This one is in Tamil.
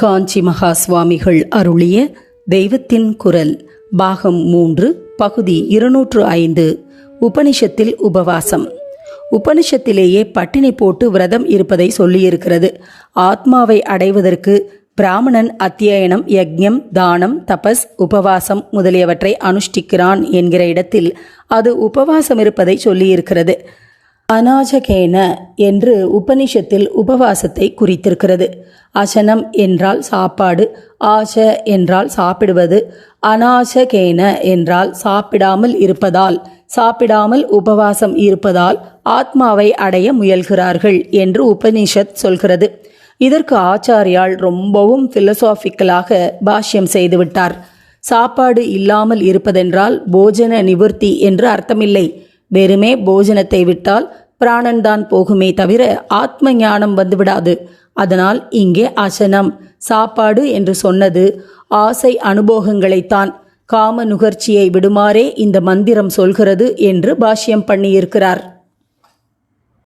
காஞ்சி மகா சுவாமிகள் அருளிய தெய்வத்தின் குரல் பாகம் மூன்று பகுதி இருநூற்று ஐந்து உபனிஷத்தில் உபவாசம். உபனிஷத்திலேயே பட்டினி போட்டு விரதம் இருப்பதை சொல்லியிருக்கிறது. ஆத்மாவை அடைவதற்கு பிராமணன் அத்தியாயனம் யக்ஞம் தானம் தபஸ் உபவாசம் முதலியவற்றை அனுஷ்டிக்கிறான் என்கிற இடத்தில் அது உபவாசம் இருப்பதை சொல்லியிருக்கிறது. அநாஜகேன என்று உபனிஷத்தில் உபவாசத்தை குறித்திருக்கிறது. அசனம் என்றால் சாப்பாடு ஆச என்றால் சாப்பிடுவது அநாசகேன என்றால் சாப்பிடாமல் இருப்பதால் சாப்பிடாமல் உபவாசம் இருப்பதால் ஆத்மாவை அடைய முயல்கிறார்கள் என்று உபனிஷத் சொல்கிறது. இதற்கு ஆச்சாரியால் ரொம்பவும் பிலசாபிக்கலாக பாஷ்யம் செய்துவிட்டார். சாப்பாடு இல்லாமல் இருப்பதென்றால் போஜன நிவர்த்தி என்று அர்த்தமில்லை. வெறுமே போஜனத்தை விட்டால் பிராணன்தான் போகுமே தவிர ஆத்ம ஞானம் வந்துவிடாது. அதனால் இங்கே அசனம் சாப்பாடு என்று சொன்னது ஆசை அனுபோகங்களைத்தான். காம நுகர்ச்சியை விடுமாறே இந்த மந்திரம் சொல்கிறது என்று பாஷ்யம் பண்ணியிருக்கிறார்.